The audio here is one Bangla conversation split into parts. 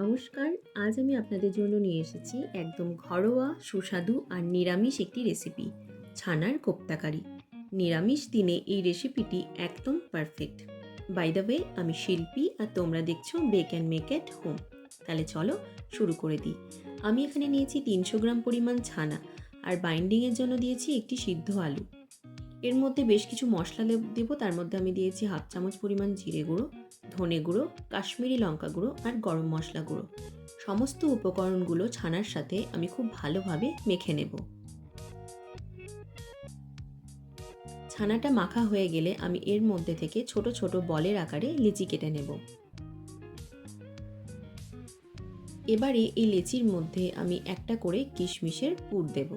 নমস্কার, আজ আমি আপনাদের জন্য নিয়ে এসেছি একদম ঘরোয়া, সুস্বাদু আর নিরামিষ একটি রেসিপি ছানার কোপ্তাকারি নিরামিষ দিনে এই রেসিপিটি একদম পারফেক্ট বাই দ্য ওয়ে আমি শিল্পী আর তোমরা দেখছ bake and make at home তাহলে চলো শুরু করে দিই। আমি এখানে নিয়েছি তিনশো গ্রাম পরিমাণ ছানা আর বাইন্ডিংয়ের জন্য দিয়েছি একটি সিদ্ধ আলু। এর মধ্যে বেশ কিছু মশলা দেব- তার মধ্যে আমি দিয়েছি হাফ চামচ পরিমাণ জিরে গুঁড়ো, ধনে গুঁড়ো, কাশ্মীরি লঙ্কা গুঁড়ো আর গরম মশলা গুঁড়ো। সমস্ত উপকরণগুলো ছানার সাথে আমি খুব ভালোভাবে মেখে নেব। ছানাটা মাখা হয়ে গেলে আমি এর মধ্যে থেকে ছোট ছোট বলের আকারে লিচি কেটে নেব। এবারে এই লিচির মধ্যে আমি একটা করে কিশমিশের পুর দেব।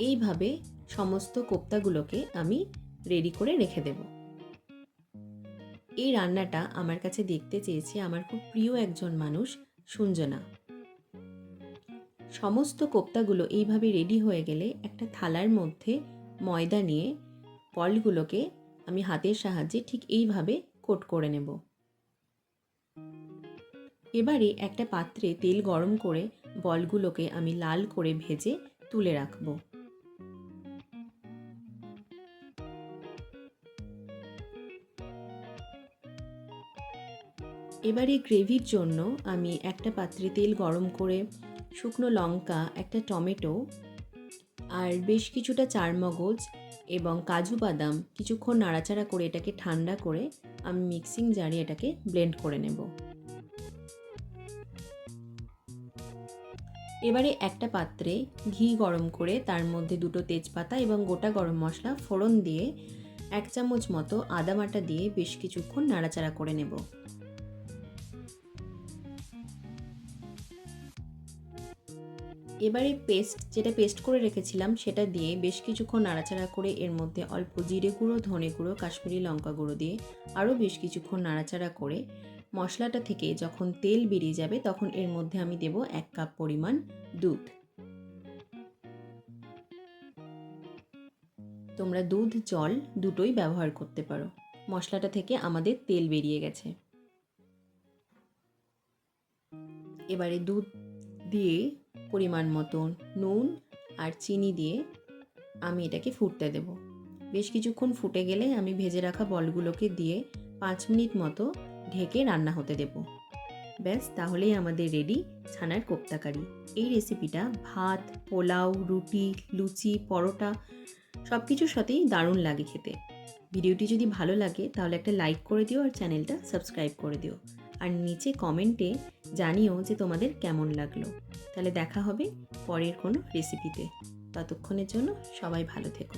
এইভাবে সমস্ত কোপ্তাগুলোকে আমি রেডি করে রেখে দেব। এই রান্নাটা আমার কাছে দেখতে চেয়েছে আমার খুব প্রিয় একজন মানুষ সুঞ্জনা। সমস্ত কোপ্তাগুলো এইভাবে রেডি হয়ে গেলে একটা থালার মধ্যে ময়দা নিয়ে বলগুলোকে আমি হাতের সাহায্যে ঠিক এইভাবে কোট করে নেব। এবারে একটা পাত্রে তেল গরম করে বলগুলোকে আমি লাল করে ভেজে তুলে রাখব। এবারে গ্রেভির জন্য আমি একটা পাত্রে তেল গরম করে শুকনো লঙ্কা, একটা টমেটো আর বেশ কিছুটা চারমগজ এবং কাজু বাদাম কিছুক্ষণ নাড়াচাড়া করে এটাকে ঠান্ডা করে আমি মিক্সিং জারে এটাকে ব্লেন্ড করে নেব। এবারে একটা পাত্রে ঘি গরম করে তার মধ্যে দুটো তেজপাতা এবং গোটা গরম মশলা ফোড়ন দিয়ে এক চামচ মতো আদা বাটা দিয়ে বেশ কিছুক্ষণ নাড়াচাড়া করে নেব। এবারে পেস্ট, যেটা পেস্ট করে রেখেছিলাম সেটা দিয়ে বেশ কিছুক্ষণ নাড়াচাড়া করে এর মধ্যে অল্প জিরে গুঁড়ো, ধনে গুঁড়ো, কাশ্মীরি লঙ্কা গুঁড়ো দিয়ে আরও বেশ কিছুক্ষণ নাড়াচাড়া করে মশলাটা থেকে যখন তেল বেরিয়ে যাবে তখন এর মধ্যে আমি দেব এক কাপ পরিমাণ দুধ। তোমরা দুধ, জল দুটোই ব্যবহার করতে পারো। মশলাটা থেকে আমাদের তেল বেরিয়ে গেছে। এবারে দুধ দিয়ে পরিমাণ মতো নুন আর চিনি দিয়ে আমি এটাকে ফুটতে দেব। বেশ কিছুক্ষণ ফুটে গেলে আমি ভেজে রাখা বলগুলোকে দিয়ে পাঁচ মিনিট মতো ঢেকে রান্না হতে দেব। ব্যাস, তাহলেই আমাদের রেডি ছানার কোপ্তাকারি। এই রেসিপিটা ভাত, পোলাও, রুটি, লুচি, পরোটা সব কিছুর সাথেই দারুণ লাগে খেতে। ভিডিওটি যদি ভালো লাগে তাহলে একটা লাইক করে দিও আর চ্যানেলটা সাবস্ক্রাইব করে দিও। আর নিচে কমেন্টে জানিও যে তোমাদের কেমন লাগল। তাহলে দেখা হবে পরের কোনো রেসিপিতে ততক্ষণের জন্য সবাই ভালো থেকো।